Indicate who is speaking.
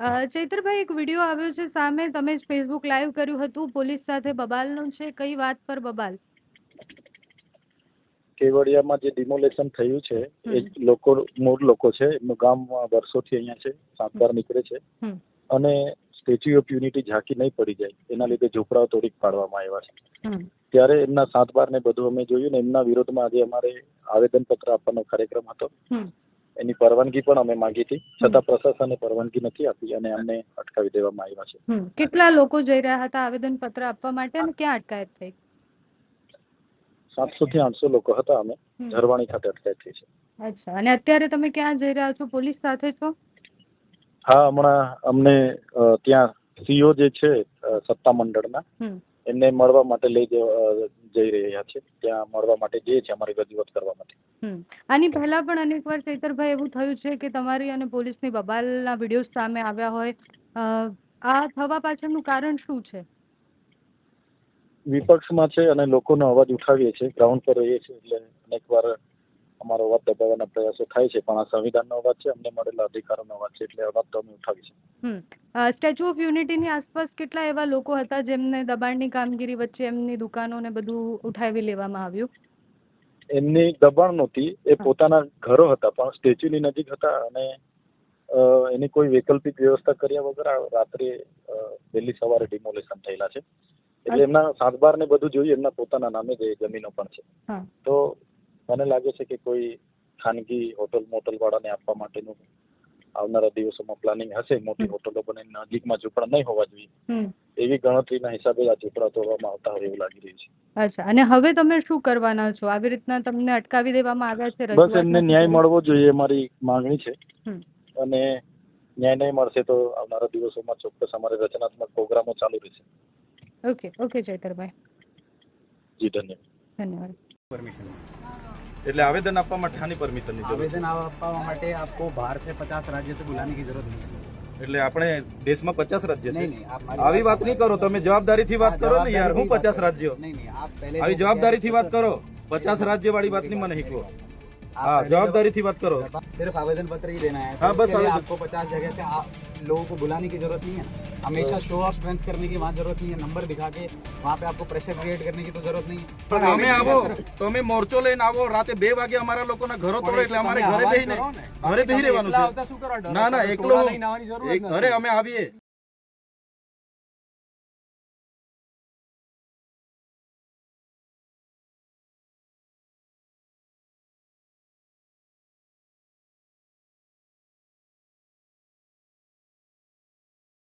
Speaker 1: ચૈતરભાઈ એક વીડિયો આવ્યો છે સામે. તમે જ ફેસબુક લાઈવ કર્યું હતું. પોલીસ સાથે બબાલનું છે. કઈ વાત પર બબાલ?
Speaker 2: કેવડિયામાં જે ડિમોલેશન થયું છે એ લોકો મૂળ લોકો છે. એમનું ગામ વર્ષોથી અહીંયા છે. સાતબાર નીકળે છે. અને સ્ટેચ્યુ ઓફ યુનિટી ઝાંકી નહીં પડી જાય. એના લીધે ઝૂંપડાઓ તોડી પાડવામાં આવ્યા છે. ત્યારે એમના સાત બાર ને બધું અમે જોયું ને એમના વિરોધમાં આજે અમારે આવેદન પત્ર આપવાનો કાર્યક્રમ હતો. એની પરવાનગી પણ અમે માંગી હતી. છતાં પ્રશાસને પરવાનગી નથી આપી અને અમને અટકાવી દેવામાં આવ્યા છે.
Speaker 1: કેટલા લોકો જઈ રહ્યા હતા આવેદન પત્ર આપવા માટે અને ક્યાં અટકાયત થઈ?
Speaker 2: સાતસો થી આઠસો લોકો હતા અમે. ઝરવાણી ખાતે અટકાયત થઈ છે.
Speaker 1: અચ્છા. અને અત્યારે તમે ક્યાં જઈ રહ્યા છો? પોલીસ સાથે છો?
Speaker 2: હા હમણાં અમને ત્યાં સીઓ જે છે સત્તા મંડળના એમને મળવા માટે લઈ જઈ રહ્યા છે. ત્યાં મળવા માટે જઈએ છીએ અમારી રજૂઆત કરવા માટે.
Speaker 1: આની પહેલા પણ અનેકવાર ચૈતરભાઈ એવું થયું છે કે તમારી અને પોલીસની બબાલના વીડિયો સામે આવ્યા હોય. આ થવા પાછળનું કારણ શું છે?
Speaker 2: વિપક્ષમાં છે અને લોકોનો અવાજ ઉઠાવીએ છીએ ગ્રાઉન્ડ પર રહીએ છીએ એટલે અનેકવાર અમારો અવાજ દબાવવાના પ્રયાસો થાય છે. પણ આ સંવિધાનનો અવાજ છે અમને મળેલા અધિકારોનો અવાજ છે એટલે અવાજ તો અમે ઉઠાવી છે
Speaker 1: હમ. સ્ટેચ્યુ ઓફ યુનિટીની આસપાસ કેટલા એવા લોકો હતા જેમને દબાણની કામગીરી વચ્ચે એમની દુકાનો ને બધું ઉઠાવી લેવામાં આવ્યું?
Speaker 2: એમની દબાણ નહોતી. એ પોતાના ઘરો હતા પણ સ્ટેચ્યુની નજીક હતા અને એની કોઈ વૈકલ્પિક વ્યવસ્થા કર્યા વગર રાત્રે વહેલી સવારે ડિમોલેશન થયેલા છે. એટલે એમના સાતબાર ને બધું જોયું એમના પોતાના નામે જ જમીનો પણ છે. તો મને લાગે છે કે કોઈ ખાનગી હોટલ મોટલ વાળાને આપવા માટેનું આવનારા દિવસોમાં પ્લાનિંગ હશે મોટી હોટલો પણ નજીકમાં ઝૂંપડા નહીં હોવા જોઈએ.
Speaker 1: હમ.
Speaker 2: એવી ગણતરીના હિસાબે આ ઝૂંપડા તોડવામાં આવતા હોય એવું લાગી રહ્યું છે.
Speaker 1: અચ્છા અને હવે તમે શું કરવાના છો? આવી રીતના તમને અટકાવી દેવામાં આવ્યા છે
Speaker 2: બસ એમને ન્યાય મળવો જોઈએ એ મારી માંગણી છે. અને ન્યાય નહીં મળશે તો આવનારા દિવસોમાં ચોક્કસ અમારે રચનાત્મક પ્રોગ્રામો ચાલુ રહેશે.
Speaker 1: ઓકે ઓકે ચૈતરભાઈ
Speaker 2: જી ધન્યવાદ.
Speaker 1: ધન્યવાદ.
Speaker 3: પરમિશન.
Speaker 4: એટલે આવેદન આપવા માટે આની પરમિશનની જરૂર છે
Speaker 3: आवेदन આપવા માટે आपको बाहर से पचास राज्य से बुलाने की जरूरत नहीं है
Speaker 4: એટલે આપણે દેશમાં પચાસ રાજ્ય છે
Speaker 3: नहीं नहीं आप हमारी
Speaker 4: આવી વાત નહીં કરો તમે જવાબદારીથી વાત કરો ને યાર હું
Speaker 3: जवाबदारी
Speaker 4: પચાસ
Speaker 3: की बात
Speaker 4: રાજ્યો
Speaker 3: करो। नहीं नहीं आप पहले
Speaker 4: આવી
Speaker 3: जो
Speaker 4: જવાબદારીથી વાત
Speaker 3: किया
Speaker 4: કરો પચાસ રાજ્ય વાળી વાત નહીં મને શીખવો
Speaker 3: आप
Speaker 4: હા
Speaker 3: पहले
Speaker 4: જવાબદારીથી વાત કરો
Speaker 3: जो- सिर्फ आवेदन पत्र ही देना है
Speaker 4: हाँ,
Speaker 3: तो
Speaker 4: बस
Speaker 3: उसके लिए
Speaker 4: आवेदन-
Speaker 3: आपको पचास जगह से आप लोगों को बुलाने की जरूरत नहीं है हमेशा शो ऑफ स्ट्रेंथ करने की वहाँ जरूरत नहीं है नंबर दिखा के वहाँ पे आपको प्रेशर क्रिएट करने की तो जरूरत नहीं है
Speaker 4: પણ તમે આવો તમે મોરચો લઈને આવો રાતે બે વાગે અમારા લોકોના ઘરો તોડો એટલે અમારે ઘરે બેહીને ઘરે બેહી રહેવાનું છે ના ના એકલો હું- એક- અરે અમે આવીએ